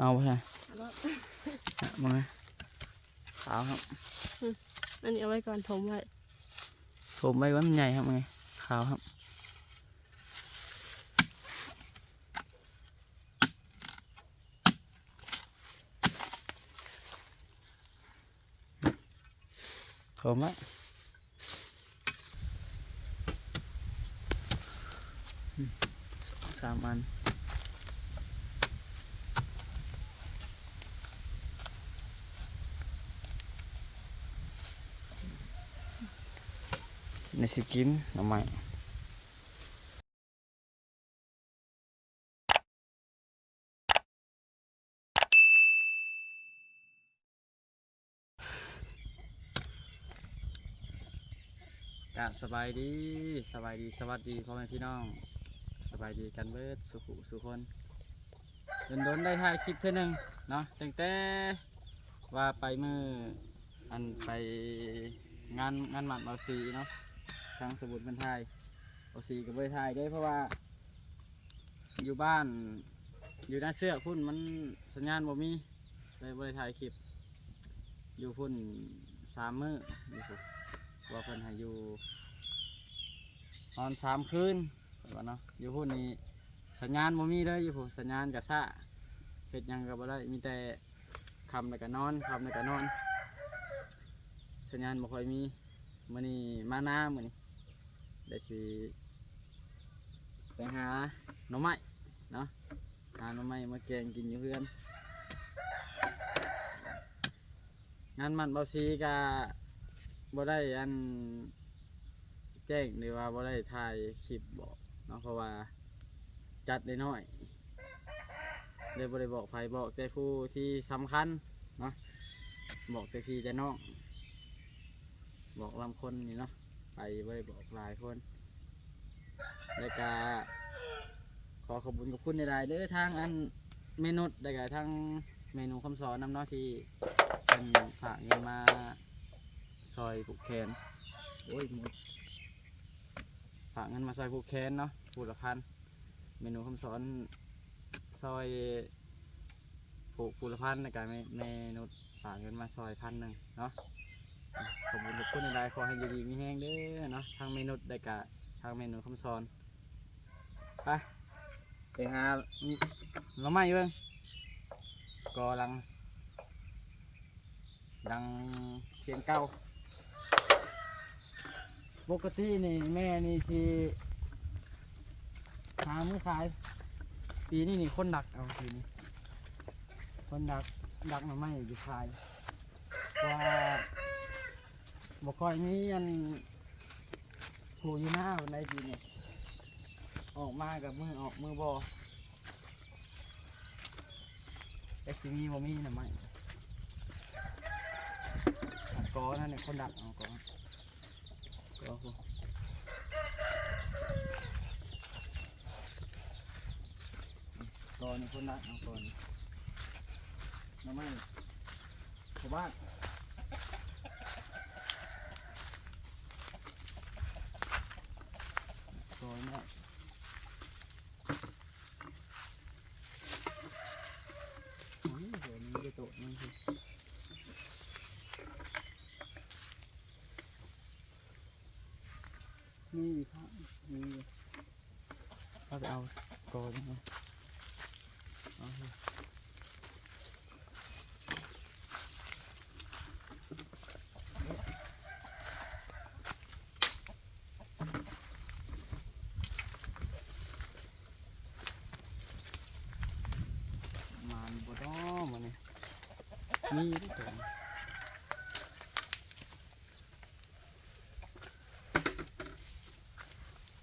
เอาไปฮะเอาแล้วมาขาวครับ อันนี้เอาไว้ก่อนถมไว้ผมไว้ว่ามันใหญ่ครับไงขาวครับผมไว้อืมสองสามอัน สกินหน่อไม้กราบสบายดีสบายดีสวัสดีพ่อแม่พี่น้อง สบายดีกันเบิดสุขุสุคนโดนโดนได้ถ่ายคลิปเท่านึงเนาะตั้งแต่ว่าไปมืออันไปงานงานหมัดเอาซีเนาะ ทางสมุดบันทายเอาสีกับเบริทายด้วยเพราะว่า อยู่บ้านอยู่หน้าเสื้อพุ่นมันสัญญาณบ่มีเลยบริทายคลิป อยู่พุ่นสามมื้ออยู่พุ่นว่าเพิ่นให้อยู่นอนสามคืนเพิ่นว่าเนาะอยู่พุ่นนี่สัญญาณบ่มีเลยอยู่พุ่สัญญาณกะซ่าเฮ็ดหยังก็บ่ได้มีแต่คำแล้วก็นอนคำแล้วก็นอน สัญญาณบ่ค่อยมีมื้อนี้มาหน้ามื้อนี้ เดี๋ยวสิไปหาหน่อไม้เนาะหาหน่อไม้มาแกงกินอยู่เพื่อนงานมันเบาซีกะบ่ได้อันแจ้งหรือว่าบ่ได้ถ่ายคลิปบอกเนาะเพราะว่าจัดได้น้อยเลยบ่ได้บอกไผบอกแต่ผู้ที่สำคัญเนาะบอกแต่พี่แต่น้องบอกลำคนนี่เนาะ ไปบ่ได้บอกหลายคนแล้วก็ขอขอบคุณกับคุณในรายๆเด้อทางอันเมนูแล้วก็ทางเมนูคำสอนนำเนาะที่เป็นฝากเงินมาซอยผูกแขนโอ้ยฝากเงินมาซอยผูกแขนเนาะผูละพันเมนูคำสอนซอยผูกผูละพันแล้วก็เมเมนูฝากเงินมาซอยพันหนึ่งเนาะ ขอบคุณทุกคนในไลน์ขอให้อยู่ดีมีแห้งเด้อเนาะทางเมนูได้กะทางเมนูคำสอนไปไปหาเราไม่เบิ่งก็ลังดังเสียงเก่าปกตินี่แม่นี่สิหามือขาย ปีนี้นี่คนดักเอาปีนี้คนดักดักหน่อไม้อยู่ขายว่า บ่ค่อยมีอันผูอยู่หน้าวันดทีเนี่ยออกมากับมือออกมือบ่แต่สิมีบ่มีน่ะไม่อัดกอนั่นเนี่ยคนดักเอากอนกอพูกอนี่คนดักเอาก่อนน้ำไม่ชาวบ้าน โดยมากโอ้ยเดี๋ยวนี้จะโตมันคือนี่ครับนี่เอา ไปเอาโกนมาเอาสิมานี่บ่ดอมันนี่ยนี่ที่ตัว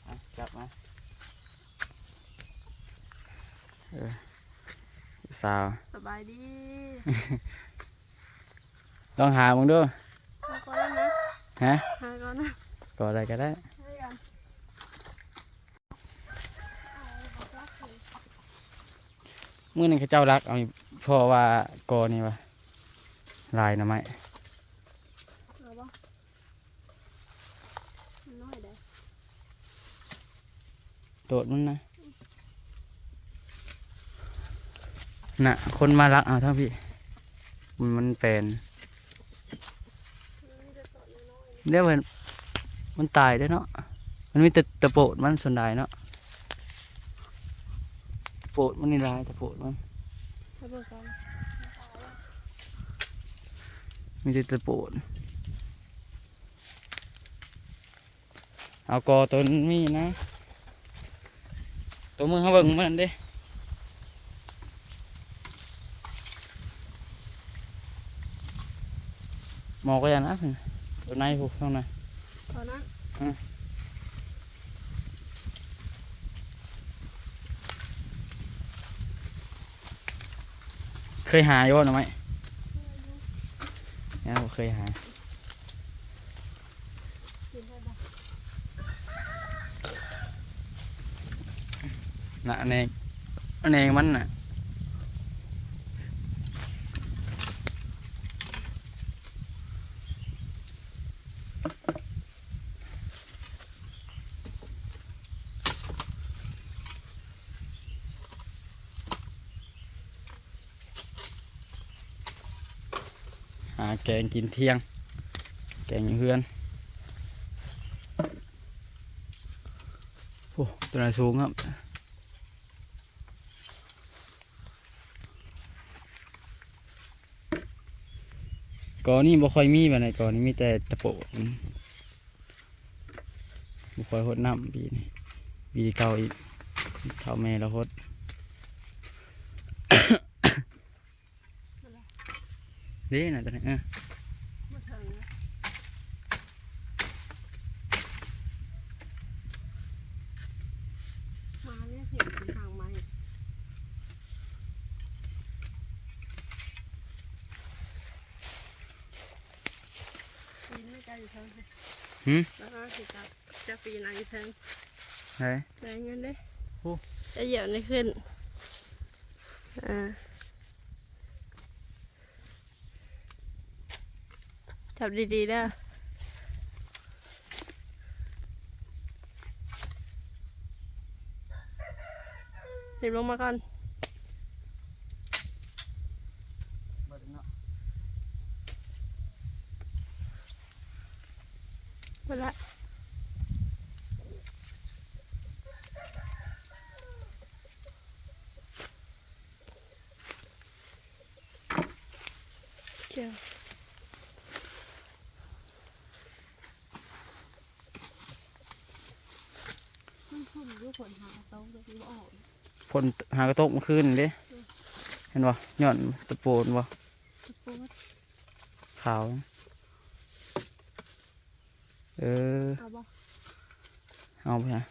อะจับมาเออ สาวสบายดีลองหามึงดูหาก่อนแล้วนะฮะหาก่อนนะก็อะไรก็ได้ให้กันมือหนึ่งเขาเจ้ารักเอาอยู่เพราะว่ากอนี่วะลายหนะไม้เอาบ่มันน้อยเด้อโดดมันนะ น่ะ คนมารักเอาทั้งพี่มันมันเป็นเดี๋ยวมันมันตายได้เนาะ มันมีแต่ตะโปดมันส่วนใหญ่เนาะโปดมันนี่ลายตะโปดมันๆให้เบิ่งก่อนมีแต่ตะโปดเอากอตัวนี้มีนะ ตัวมือเขาเบิ่งมันเด้ หมอกก็ยังนะเพิ่นตัวในพวกข้างในตอนนั้น เคยหาอยู่บ่หน่อยไหมเนี่ยบ่เคยหา กินได้บ่ น่ะอันเองอันเองมันน่ะ หา แกงกินเที่ยง แกงเพื่อนโอ้ตัวไหนสูงครับก่อนนี้บ่ค่อยมีแบบไหนก่อนนี้มีแต่ตะโปะบ่ค่อยหดน้ำปีนี้ปีเก่าอีกเท่าแม่แล้วหด เด้น่ะตัวนี้เออมาถึงนะมาเนี่ยเสียงเป็นทางไม้ปีนไม่ไกลอยู่เทิงเลยหืมแล้วก็สิจับจะปีนอะไรอยู่เทิงเฮ้ยแรงเงินเด้โอ้ จะเหยียบนี่ขึ้น อ่า จับดีๆเด้อหยิบลงมาก่อนหมดละเจียวมันพุ่มด้วยผลหาเต้าแบบนี้บ่ออก ผลหากระตกเมื่อคืนนี่เด้เห็นบ่ย้อนตะโปนบ่ตะปูดขาว เออ เอาบ่เอาไปฮะ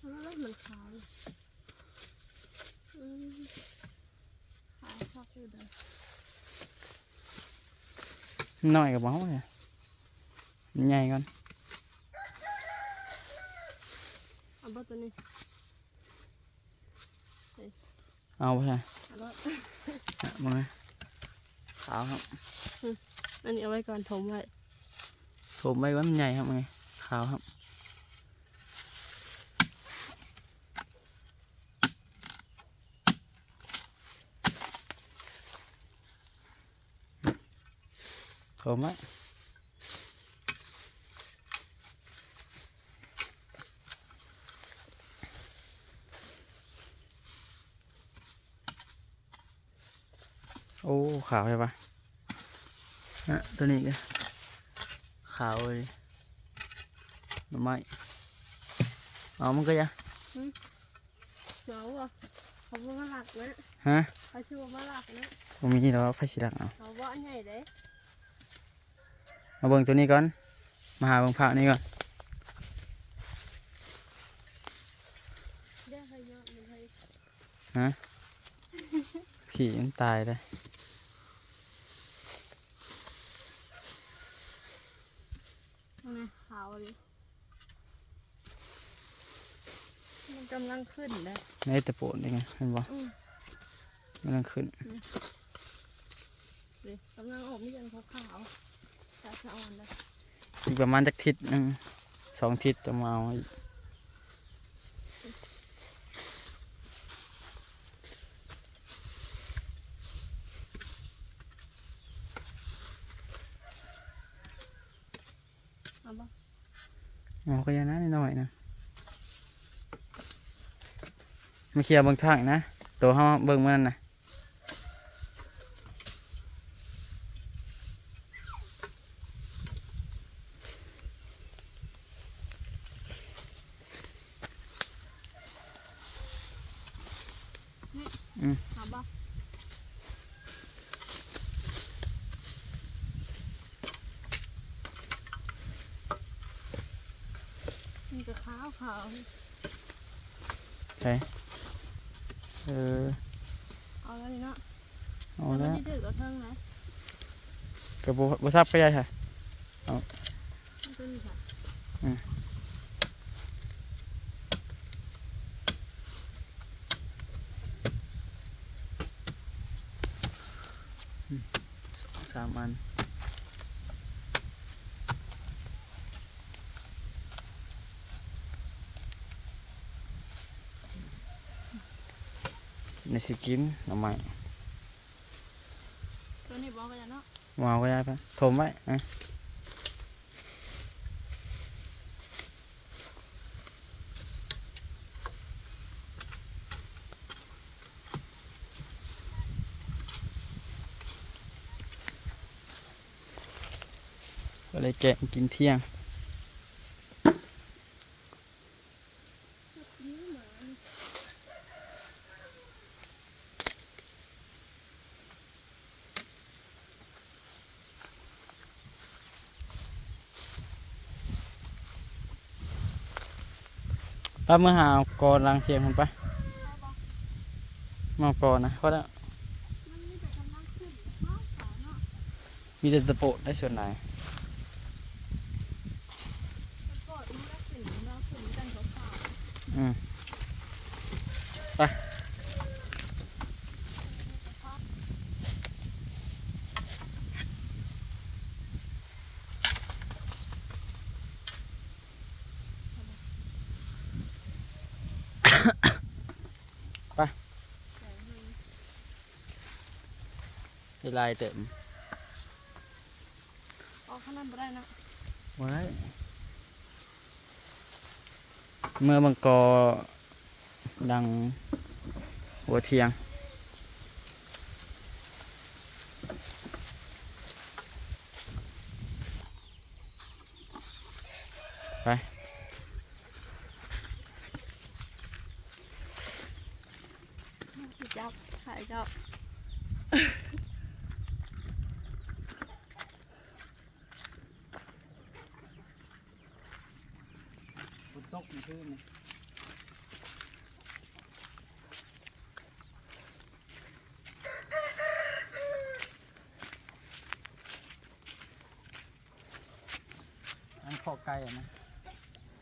เอาแล้วมันขาวเลยอืมขาวชอบอยู่เด้อน้อยกับเมาเลยใหญ่ก่อนเอาบ่ตัวนี้ เอาไปฮะเอาบ่อะมาเลยขาวครับ อันนี้เอาไว้ก่อนถมไว้ผมไว้ว่ามันใหญ่ครับไงขาวครับผมไว้ ขาวใช่ปะนะตัวนี้ก็ขาวเลยหน่อไม้เอามันก็ยังเมาอะเขาบ่มาหลักนะฮะเขาชื่อว่ามาหลักนะผมมีแล้วไฟสีหลักเอาเขาว่าอันใหญ่เด้มาเบิ่งตัวนี้ก่อน มาหาเบิ่งผักนี่ก่อนเด้อให้เยอะมันให้ขี่มันตายเลย มันไงขาวเลยมัน กำลังขึ้นเลยในตะโปนนี่ไงเห็นบ่อืมมันกำลังขึ้นเลยกำลังออกไม่ยังขาวๆแต่จะอ่อนเลยอีกประมาณจักทิศหนึงสองทิศจะมาเอาอีกเอาบ่ อ๋อก็อยังนั้นหน่อยๆนะ มาเคลียร์เบางทางนะ ตัวเขาเบิ่งมันนะ เอาบ่มันจะขาวขาว ใช่เออ เอาแล้วนี่เนาะ เอา แล้ว แล้ว มันที่ถือกับเทิงนะ กระบุบ ซับไปได้ค่ะเป็นค่ะสองสามอันในสกินหน่อไม้ ตัวนี้บอก กันเนาวางไว้ได้ปะถมไว้อะก็เลยแกะกินเที่ยง ป้าเมื่อหากอรังเทียมผมปะมากอนะเพราะว่มีแต่กำลังขึ้นขาวขาวเนาะมีแต่ตะโปะได้ส่วนไหนก็มันก็ขึ้นเนาะขึ้นกันขาวขาว อืมไปไป แต่มัน ไปลายเต็มออกข้างนั้นบ่ได้เนาะไว้เมื่อบังกอดังหัวเทียงไป สิจับถ่ายจับ ฝน ตกมันขึ้นอันขอไก่อะนะ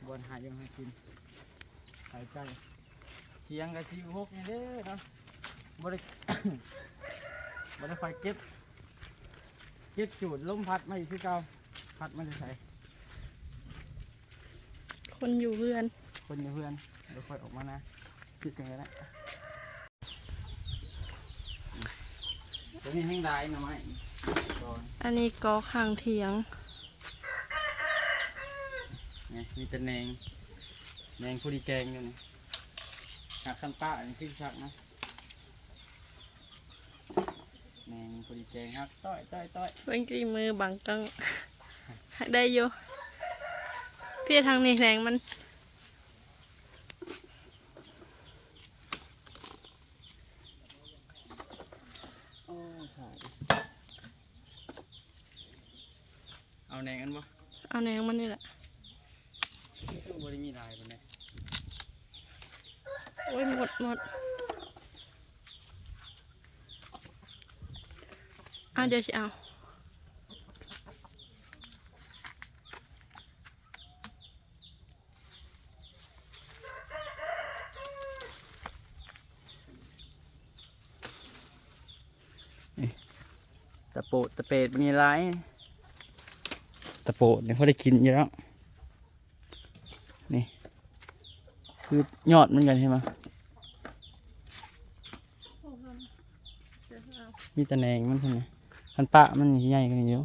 บนหายังให้กินไก่ไก่เทียงกับซีหกนี่เด้อเนาะบริบริไฟเก็บ เก็บจูดลมพัดมาอยู่ที่เก่าพัดมันจะใส่ คนอยู่เพื่อน คนอยู่เพื่อนเดี๋ยวค่อยออกมานะคิดกันแล้วตัวนี้แห้งได้หน่อไม้ก่อนอันนี้กอข้างเถียงไงมีแต่แหนงแหนงผู้ดีแกงอยู่นี่หักขั้นป้าอันนี้ขึ้นชักนะแหนงผู้ดีแกงครับต้อยต้อยต้อยเบิ่งกี่มือบังกังได้อยู่ พี่ทางนี้แรงมันโอ้ถ่ายเอาแหนงกันบ่เอาแรงมันนี่แหละ คือบ่ได้มีลายปานใดโอ้ยหมดหมดอะเดี๋ยวจะเอา ตะโปดตะเปดมีร้ายตะโปดเนี่ยเขาได้กินอยู่แล้ว นี่ คือยอดเหมือนกันใช่ไหมมีแตะแหนงมันใช่ไหมคันปะมันใหญ่กันอยู่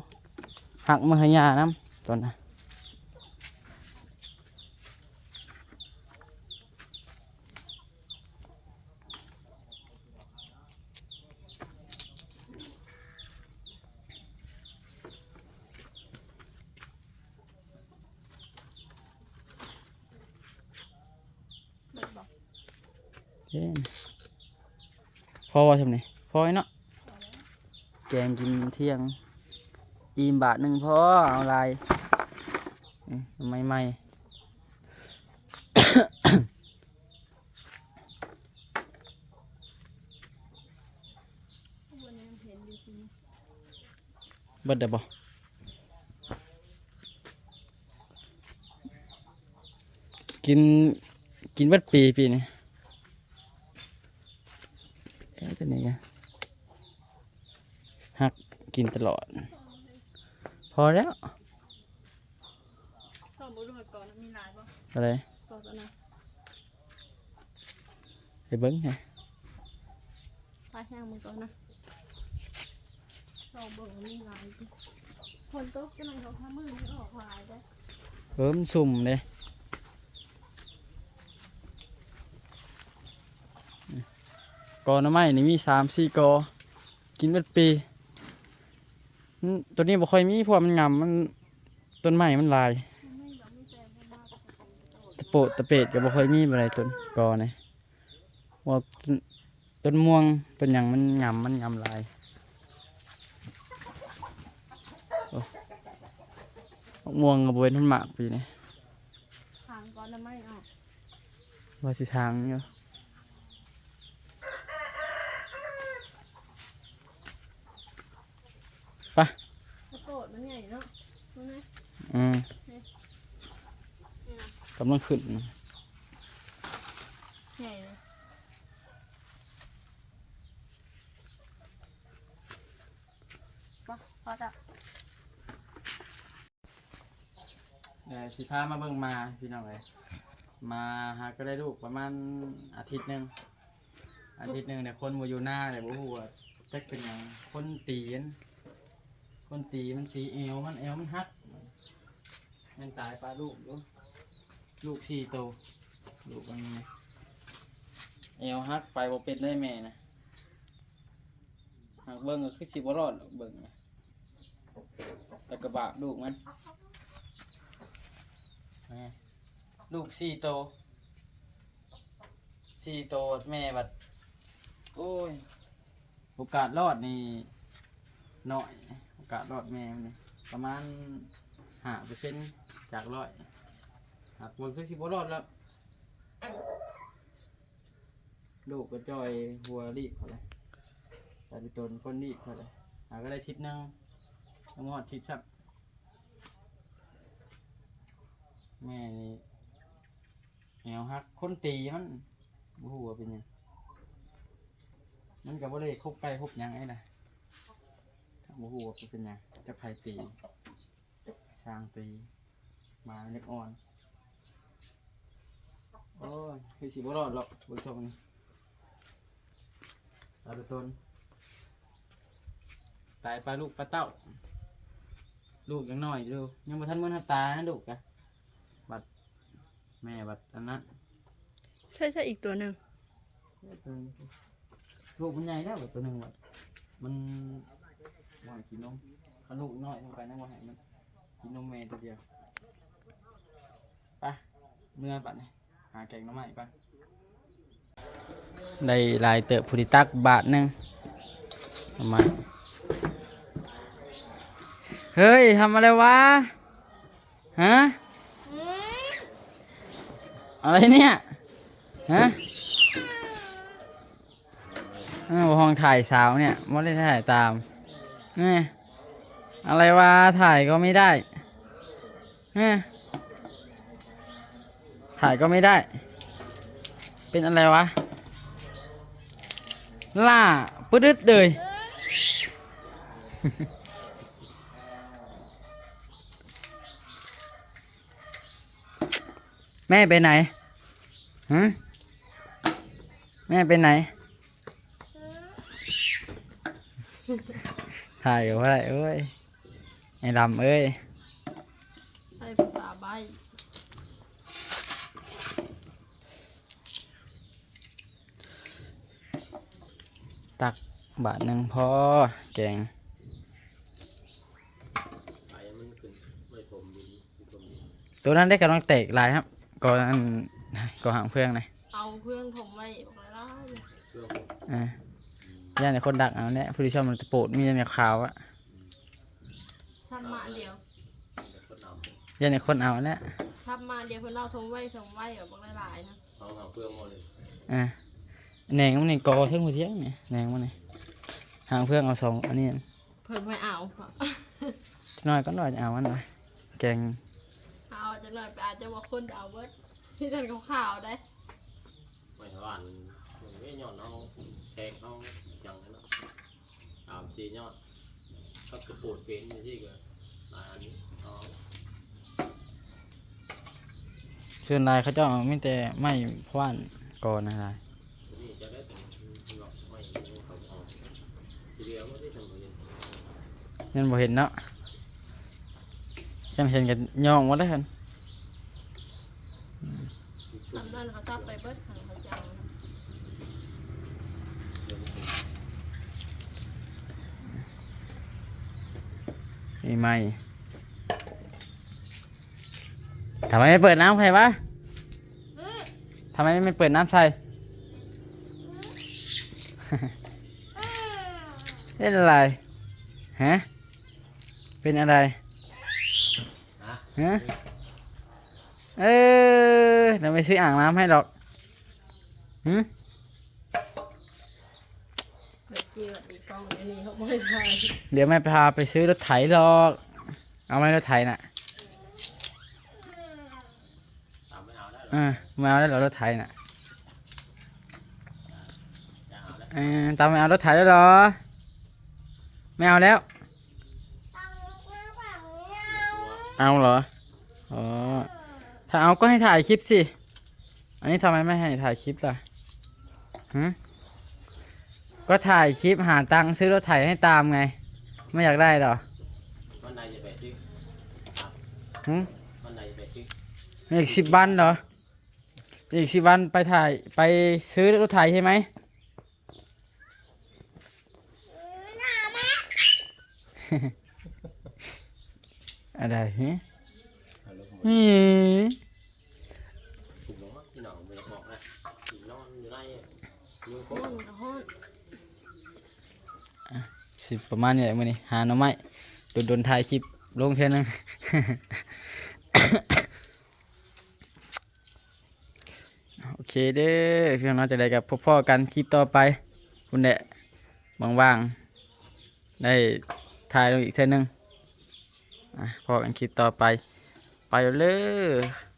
หักมาให้ยาน้ำตอนน่ะ เด้นพอว่าทำไงพอไอ้เนาะแกงกินเที่ยงอีมบาทหนึ่งพอเอาลายไม่ไม่วันนี้เห็นอยู่ทีเบิดเด้อกิน กินบิดปีปีนี้เอ๊ะตัวนี้ไงหั กกินตลอด พอแล้วชอบบุรุษก่อนมีหลายป่ะอะไรก่อนตัวนั้นไปเบิ้งไงไปย่างมือก่อนนะชอบเบิ่งมีหลายดิคนโต๊ะกำลังเขาทำมือนี่ออกหลายได้เพิ่มสุ่มเลยกอหน้ำไม้นี่มีสามสี่กอกินเบิดปีอืม ตัวนี้บ่ค่อยมีเพราะว่ามันงามมันต้นไม้มันหลายไม่เราไม่แซงมากตะโปะตะเป็ดก็บ่ค่อยมีอะไรต้นกอนี่ว่าต้นม่วงต้นหยังมันงามมันงามหลายโอ้มะม่วงก็บ่เป็นต้นหมากปีนี้ทางก่อนนะไม่ออกว่าสิทางอยู่ก ระโดดมันใหญ่เนาะรู้ไหมอืมนี่นะกำลังขึ้นใหญ่เลยปะพอจะเดี๋ยวสิพามาเบิ่งมาพี่น้องเลยมาหาก็ได้ลูกประมาณอาทิตย์หนึงอาทิตย์หนึงเนี่ยคนบ่อยู่หน้าเลยบ่ฮู้ว่าจักเป็นหยังคนตีน คนตีมันตีเอวมันเอวมันหักมันตายปลาลูกอยู่ลูกสี่ตัวลูกมันเอวหักไปบ่เป็นได้แม่นะหากเบิ่งก็คือสิบ่รอดเบิ่งนะแต่กระบาดลูกมันลูกสี่โตวสี่โตวแม่บัดโอ้ยโอกาสรอดนี่น้อย กาสรอดแม่มันนี่ประมาณห้าเปอร์เซ็นต์จากร้อยหากวันคือสิบรอดแล้วลูกก็จอยหัวรีบเขาเลยแต่ดิตนคนรีบเขาเลยหาก็ได้ทิศนึงทั้งหมดทิศสักแม่นี่แนวฮักคนตีมันบ่ฮู้ว่าเป็นยังมันก็บ่ได้คบไก่คบยังไอ้น่ะ ถ้าบ่ฮู้ว่าเป็นหยังจะไผตีสร้างตีหมาเล็กอ่อนโอ้ยคือสิบ่รอดหรอกเบิ่งซะมันตาตัวตนตายปลาลูกปลาเต้า ลูกยังน้อยอยู่ยังบ่ทันมื้อทันตานะลูกกะแม่บัดอันนั้นใช่ใช่อีกตัวหนึ่งตัวนี้ลูกมันใหญ่แล้วบัดตัวหนึ่งบัดมัน บ่ให้กินนมถ้าลูกน้อยลงไปนะบ่ให้มันกินนมแม่ตัวเดียวไปเมื่อบัดนี้หาแกงน้ำไม้ไปได้ลายเติบพุดิตักบาทหนึงทำไมเฮ้ยทำอะไรวะฮะอะไรเนี่ยฮะห้องถ่ายสาวเนี่ยไม่ได้ถ่ายตาม นี่อะไรวะถ่ายก็ไม่ได้นี่ถ่ายก็ไม่ได้ เป็นอะไรวะ ล่าปึ๊ดเลย แม่ไปไหนหืแม่ไปไหน ถ่ายกับอะไรเอ้ยไอ้ดำเอ้ยใช่ภาษาใบตักบาทหนึ่งพอแกงไปมันขึ้นไม่ถมดีดีถมดีตัวนั้นได้กำลังแตกลายครับก่อนอันก่อนหางเฟืองเลยเอาเพื่อนผมไว้บอกเลยนะอ่า ย่านในคนดักเอาเนี่ยผู้ที่ชอบมันตะโปดมีแต่ขาวอะทำมาอันเดียวเดี๋ยวคนเอาย่านในคนเอาเนี่ยทำมาอันเดียวเพิ่นเอาทงไว้ทงไว้แบบบางหลายๆนะเอาเอาเพื่อนหมดเลยอ่าแหนงมันนี่กอเท่งหัวเทียงเนี่ยแหนงมันนี่หางเพื่องเอาสองอันนี้เพิ่นไม่เอาน้อยก็น้อยจะเอามันหน่อยแกงเอาจะหน่อยไปอาจจะว่าคนเอาเบิดที่นั่นเขาข่าวได้ไม่หวานมันไม่ยอดเอาแทงเอาจังนั้นนะสามสี่ยอดก็กระปูดเป็นอย่างที่เกิดอันนี้เอาส่วนลายเขาเจ้าไม่แต่ไม่พว่านกอนะลายนี่จะได้เป็นหลอกไม่เขาเอาทีเดียวไม่ได้ทำเลยนั่นบ่เห็นเนาะฉันเห็นกันย่องหมาได้วกันทำนั่นเขาชอบไปเบิดทางเขาเจ้านะ มีไหมทำไมไม่เปิดน้ำใส่วะทำไมไม่เปิดน้ำใส่เป็นอะไร ฮะ เป็นอะไร ฮะฮะเออเดี๋ยวไปซื้ออ่างน้ำให้หรอกหืมเด็ กจีวัดอีกกล้องอันนี้เขาไม่ใช่เดี๋ยวแม่พาไปซื้อรถไถหรอก เอาไหมรถไถน่ะตามไม่าได้หรออ่เอาแล้วเหรอรถไถน่ะเอาแล้วเออตามไม่เอารถไถแล้วเหรอ ไม่เอาแล้ว เอาเหรอ อ๋อ ถ้าเอาก็ให้ถ่ายคลิปสิ อันนี้ทำไมไม่ให้ถ่ายคลิปล่ะหืม ก็ถ่ายคลิปหาตังค์ซื้อรถไถให้ตามไง ไม่อยากได้เหรอวันไหนจะไปซื้อหืมวันไหนจะไปซื้ออีกสิบวันเหรอ อีกสิบวันไปถ่ายไปซื้อรถไถใช่ไหม อะไรฮะ เอาลูกหมดอืม ถูกลงมั้งที่หนองไม่ได้บอกนะกินนอนอยู่ในมือโค้ ห้ ง อนกับห้อน สิประมาณนี้แหละมื้อนี้หาหน่อไม้โดนโดนถ่ายคลิปลงเท่านึงโอเคเด้อพี่น้องจะได้กับพบพ่อกันคลิปต่อไปคุณแดะว่างๆได้ถ่ายลงอีกเท่านึงอะพอกันคลิปต่อไป ไปเลย